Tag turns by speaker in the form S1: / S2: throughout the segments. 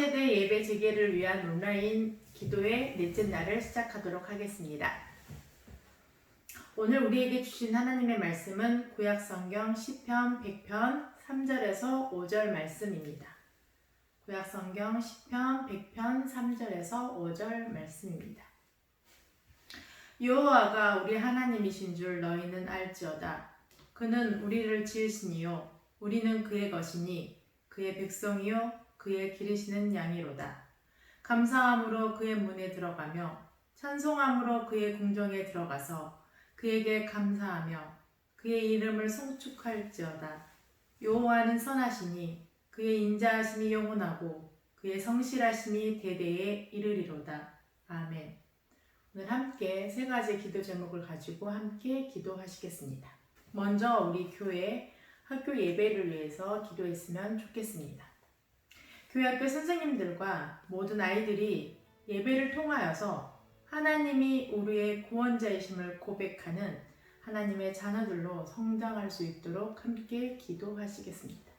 S1: 세대 예배 재개를 위한 온라인 기도의 넷째 날을 시작하도록 하겠습니다. 오늘 우리에게 주신 하나님의 말씀은 구약 성경 시편 100편 3절에서 5절 말씀입니다. 구약 성경 시편 100편 3절에서 5절 말씀입니다. 여호와가 우리 하나님이신 줄 너희는 알지어다. 그는 우리를 지으시니요 우리는 그의 것이니 그의 백성이요 그의 기르시는 양이로다. 감사함으로 그의 문에 들어가며 찬송함으로 그의 궁정에 들어가서 그에게 감사하며 그의 이름을 송축할지어다. 여호와는 선하시니 그의 인자하심이 영원하고 그의 성실하심이 대대에 이르리로다. 아멘. 오늘 함께 세 가지 기도 제목을 가지고 함께 기도하시겠습니다. 먼저 우리 교회 학교 예배를 위해서 기도했으면 좋겠습니다. 교회 학교 선생님들과 모든 아이들이 예배를 통하여서 하나님이 우리의 구원자이심을 고백하는 하나님의 자녀들로 성장할 수 있도록 함께 기도하시겠습니다.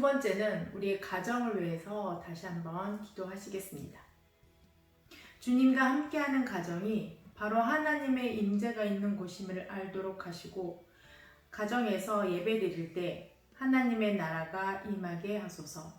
S1: 두 번째는 우리의 가정을 위해서 다시 한번 기도하시겠습니다. 주님과 함께하는 가정이 바로 하나님의 임재가 있는 곳임을 알도록 하시고 가정에서 예배 드릴 때 하나님의 나라가 임하게 하소서.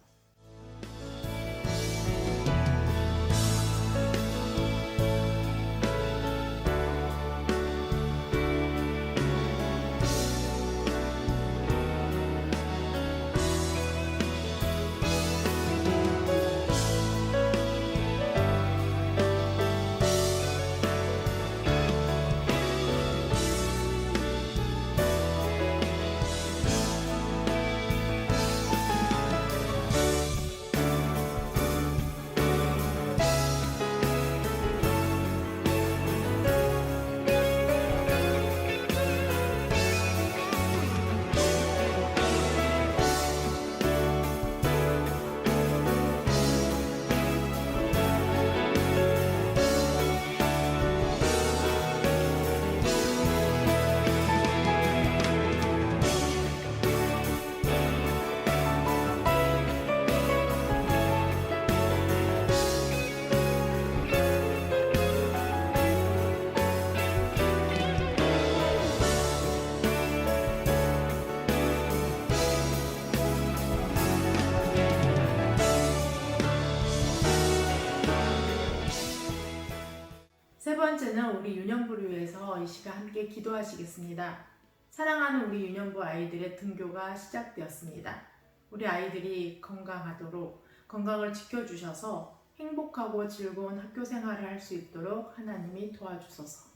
S1: 번째는 우리 유년부를 위해서 이 시간 함께 기도하시겠습니다. 사랑하는 우리 유년부 아이들의 등교가 시작되었습니다. 우리 아이들이 건강하도록 건강을 지켜주셔서 행복하고 즐거운 학교 생활을 할 수 있도록 하나님이 도와주소서.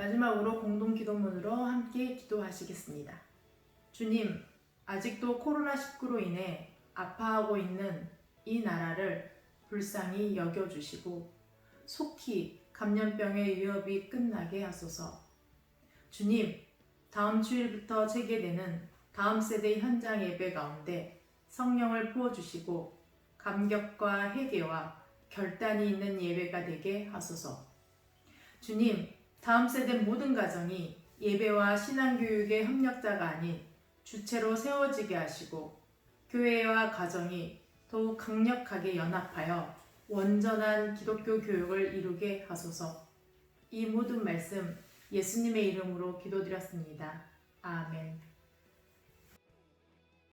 S1: 마지막으로 공동 기도문으로 함께 기도하시겠습니다. 주님, 아직도 코로나19로 인해 아파하고 있는 이 나라를 불쌍히 여겨주시고 속히 감염병의 위협이 끝나게 하소서. 주님, 다음 주일부터 재개되는 다음 세대 현장 예배 가운데 성령을 부어주시고 감격과 회개와 결단이 있는 예배가 되게 하소서. 주님, 다음 세대 모든 가정이 예배와 신앙교육의 협력자가 아닌 주체로 세워지게 하시고 교회와 가정이 더욱 강력하게 연합하여 온전한 기독교 교육을 이루게 하소서. 이 모든 말씀 예수님의 이름으로 기도드렸습니다. 아멘.